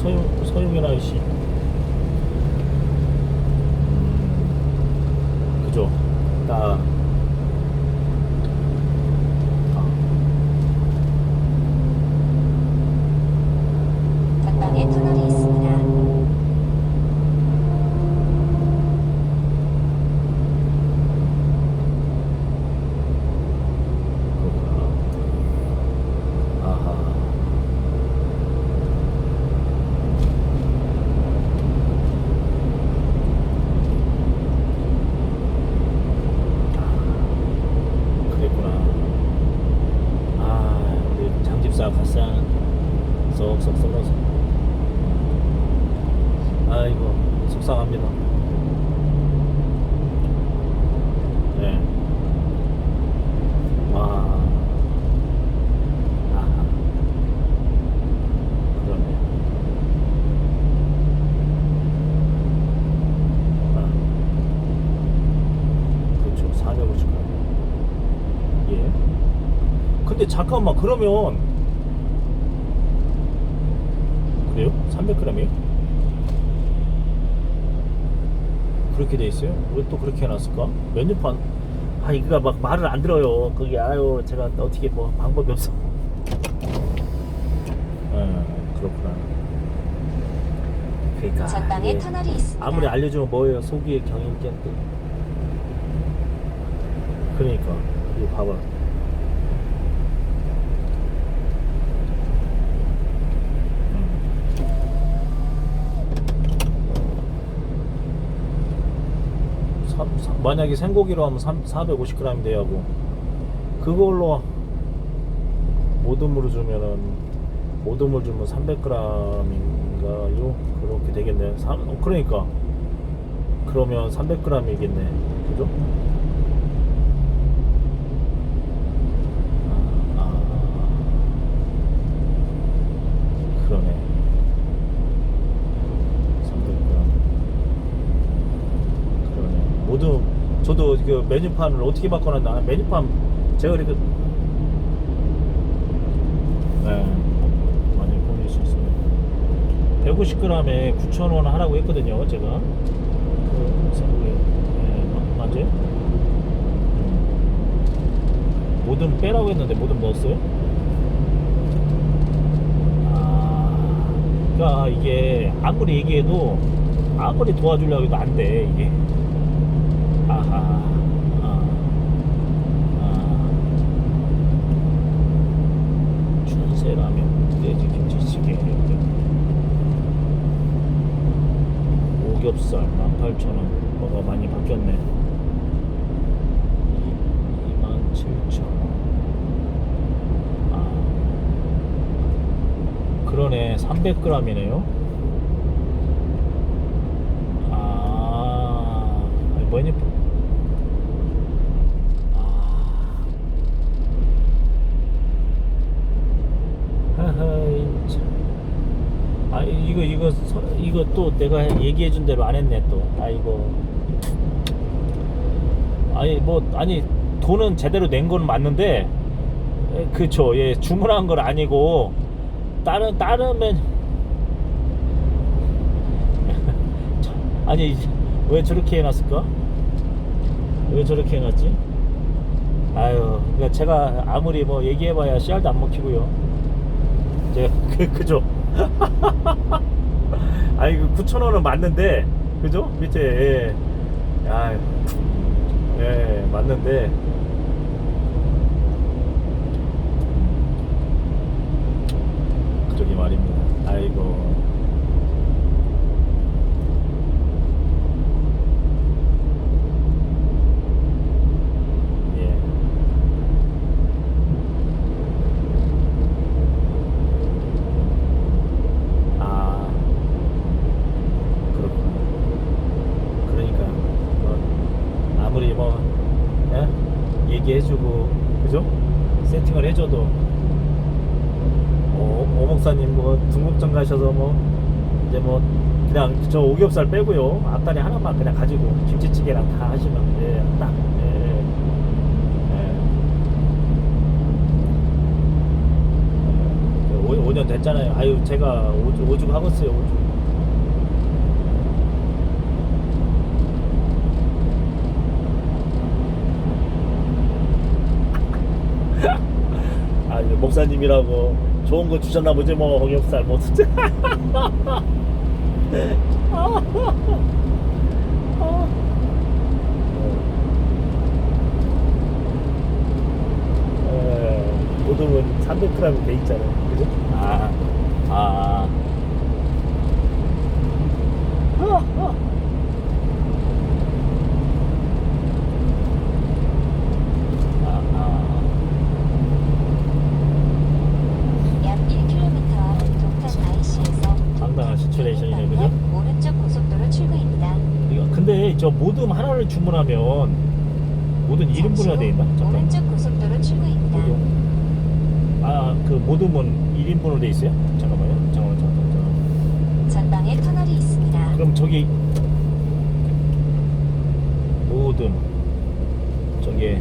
서용 서용이나 씨. 음, 그죠? 딱. 전방에 터널이 있습니다. 그렇구나. 아하. 아, 그랬구나. 아, 우리 장집사 갓산 쏙쏙 썰어서. 아이고, 속상합니다. 네. 와. 아하. 그러네. 아. 그렇죠. 450g. 예. 근데 잠깐만, 그러면. 그래요? 300g이요? 그렇게 돼 있어요? 왜 또 그렇게 해놨을까? 메뉴판 아 이거 막 말을 안 들어요. 그게 아유 제가 어떻게 뭐 방법이 없어. 예, 그렇구나. 그러니까 전방에 이게 터널이 있습니다. 아무리 알려주면 뭐예요? 소기의 경인견데. 그러니까 이거 봐봐. 사- 사- 만약에 생고기로 하면 450g 돼야 하고 그걸로 모듬으로 주면은 모듬을 주면 300g인가요? 그렇게 되겠네. 사- 어, 그러니까 그러면 300g이겠네. 그죠? 아, 아. 그러네. 300g. 모두 저도 그 메뉴판을 어떻게 바꿔놨나 아, 메뉴판 제가 이렇게 네 많이 보낼 수 있습니다 150g에 9,000원 하라고 했거든요 제가 그 생고기 네, 마- 맞아요? 음. 모듬 빼라고 했는데 모듬 넣었어요? 아 그러니까 이게 아무리 얘기해도 아무리 도와주려고 해도 안돼 이게 28,000원. 뭐가 많이 바뀌었네. 27,000원. 아. 그러네. 300g이네요? 아. 아니, 뭐니? 아 이거 이거 서- 이거 또 내가 얘기해 준 대로 안 했네 또. 아이고 아니 뭐 아니 돈은 제대로 낸 건 맞는데 에, 그쵸. 예 주문한 건 아니고 다른 다른 면 참, 아니 왜 저렇게 해놨을까? 왜 저렇게 해놨지? 아유 그러니까 제가 아무리 뭐 얘기해봐야 씨알도 안 먹히고요. 이제 그 그죠 아니 그 9천 원은 맞는데 그죠? 밑에 예. 아유 예 맞는데. 그러게 말입니다. 아이고 예 아 그렇구나 그러니까 뭐 아무리 뭐 예? 얘기해주고 그죠 세팅을 해줘도 어, 오목사님 뭐 중국점 가셔서 뭐 이제 뭐 그냥 저 오겹살 빼고요 앞다리 하나만 그냥 가지고 김치찌개랑 다 하시면 예딱 예, 예. 예. 오- 5년 됐잖아요. 아유 제가 오죽, 오죽 하겠어요. 오죽. 아 이제 목사님이라고 좋은 거 주셨나 보지 뭐 홍역살 뭐 진짜. 에, 모둠은 300g 돼 있잖아요. 그죠? 아, 아. 아, 아. 약 1km 앞 동탄 IC에서 당당한 시츄레이션이네, 그죠? 오른쪽 고속도로 출구입니다. 이거 근데 저 모듬 하나를 주문하면 모든 1인분이나 돼 있나? 잠깐. 오른쪽 고속도로 출구입니다. 아, 그 모듬은 1인분으로 돼 있어요? 잠깐만요. 잠깐만, 잠깐만, 잠깐만. 전방에 터널이 있습니다. 그럼 저기 모듬 저기